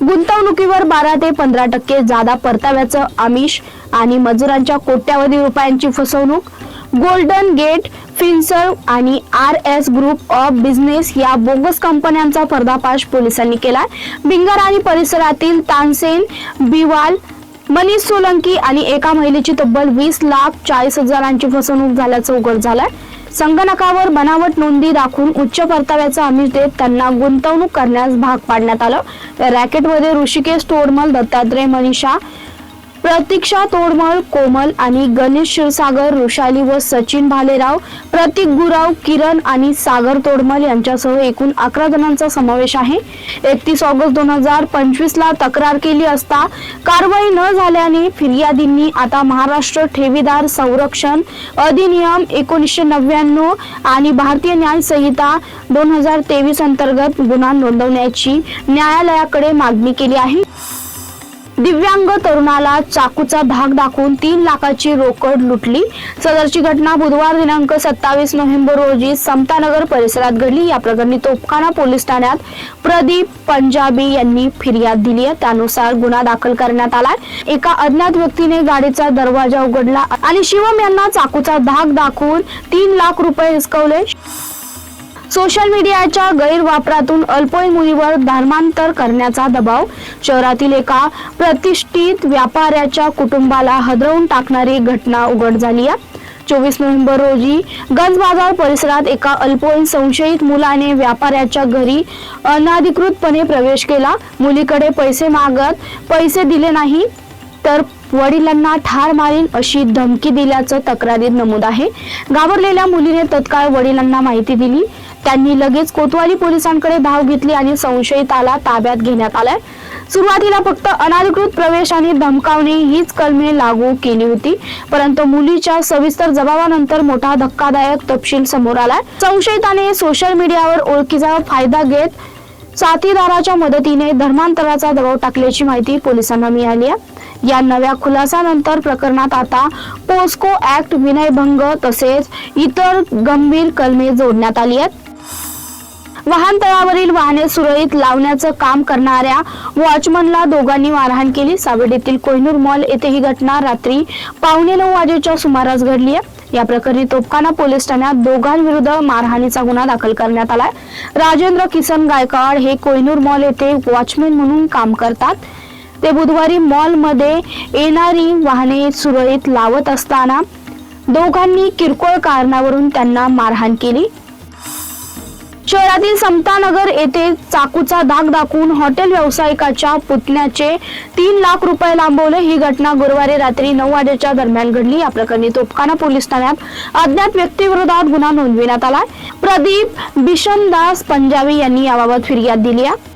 गुंतवणुकीवर बारा ते पंधरा टक्के जादा परताव्याचं आमिष आणि मजुरांच्या कोट्यावधी रुपयांची फसवणूक. गोल्डन गेट फिन्सर्व आणि R S group of business या बोगस कंपन्यांचा पर्दाफाश पोलिसांनी केलाय बिंगर आणि परिसरातील तानसेन बिवाल मनीष सोलंकी आणि एका महिलेची तब्बल वीस लाख चाळीस हजारांची फसवणूक झाल्याचं उघड झालंय. संगणकावर बनावट नोंदी दाखवून उच्च परताव्याचा आमिष देत त्यांना गुंतवणूक करण्यास भाग पाडण्यात आलं. रॅकेटमध्ये ऋषिकेश तोडमल दत्तात्रय मनीषा प्रतीक्षा तोडमल कोमल आणि गणेश क्षीरसागर ऋषाली व सचिन भालेराव प्रतीक गुराव किरण आणि सागर तोडमल यांच्यासह एकूण अकरा जणांचा समावेश आहे. एकतीस ऑगस्ट दोन हजार पंचवीस ला तक्रार केली असता कारवाई न झाल्याने फिर्यादींनी आता महाराष्ट्र ठेवीदार संरक्षण अधिनियम एकोणीसशे नव्याण्णव आणि भारतीय न्याय संहिता दोन हजार तेवीस अंतर्गत गुन्हा नोंदवण्याची न्यायालयाकडे मागणी केली आहे. दिव्यांग तरुणाला चाकूचा धाक दाखवून तीन लाखाची रोकड लुटली. सदरची घटना बुधवार दिनांक सत्तावीस नोव्हेंबर रोजी समतानगर परिसरात घडली. या प्रकरणी तोफखाना पोलीस ठाण्यात प्रदीप पंजाबी यांनी फिर्याद दिली आहे. त्यानुसार गुन्हा दाखल करण्यात आलाय एका अज्ञात व्यक्तीने गाडीचा दरवाजा उघडला आणि शिवम यांना चाकूचा धाक दाखवून तीन लाख रुपये हिसकवले. सोशल मीडियाच्या गैरवापरातून अल्पवयीन मुलीवर धर्मांतर करण्याचा दबाव शहरातील एका प्रतिष्ठित व्यापाऱ्याच्या कुटुंबाला हदरवून टाकणारी घटना उघड झाली आहे. चोवीस नोव्हेंबर रोजी गंज बाजार परिसरात एका अल्पवयीन संशयित मुलाने व्यापाऱ्याच्या घरी अनाधिकृतपणे प्रवेश केला. मुलीकडे पैसे मागत पैसे दिले नाही. तर वडिलांना ठार मारीन अशी धमकी दिल्याचं तक्रारीत नमूद आहे. घाबरलेल्या मुलीने तत्काळ वडिलांना माहिती दिली. त्यांनी लगेच कोतवाली पोलिसांकडे धाव घेतली आणि संशयिताला ताब्यात घेण्यात आलाय. सुरुवातीला फक्त अनाधिकृत प्रवेश आणि धमकावणी हीच कलमे लागू केली होती. परंतु मुलीच्या सविस्तर जबाबानंतर मोठा धक्कादायक तपशील समोर आलाय. संशयिताने सोशल मीडियावर ओळखीचा फायदा घेत साथीदाराच्या मदतीने धर्मांतराचा दबाव टाकल्याची माहिती पोलिसांना मिळाली आहे. या नव्या खुलासानंतर प्रकरणात आता पोस्को ऍक्ट विनयभंग तसेच इतर गंभीर कलमे जोडण्यात आली आहेत. वाहन तळावरील वाहने सुरळीत लावण्याचं काम करणाऱ्या वॉचमनला दोघांनी मारहाण केली. सावेडीतील कोहिनूर मॉल येथे ही घटना रात्री पावणे नऊ वाजेच्या सुमारास घडली आहे. या प्रकरणी तोपखाना पोलीस ठाण्यात दोघांविरुद्ध मारहाणीचा गुन्हा दाखल करण्यात आलाय. राजेंद्र किसन गायकवाड हे कोहिनूर मॉल येथे वॉचमॅन म्हणून काम करतात. ते बुधवारी मॉलमध्ये येणारी वाहने सुरळीत लावत असताना दोघांनी किरकोळ कारणावरून त्यांना मारहाण केली. शहरातील समतानगर येथे चाकूचा दाग दाखवून हॉटेल व्यावसायिकाच्या पुतण्याचे तीन लाख रुपये लांबवले. ही घटना गुरुवारी रात्री नऊ वाजेच्या दरम्यान घडली. या प्रकरणी तोपखाना पोलीस ठाण्यात अज्ञात व्यक्तीविरोधात गुन्हा नोंदविण्यात आला. प्रदीप बिशनदास पंजाबी यांनी याबाबत फिर्याद दिली आहे.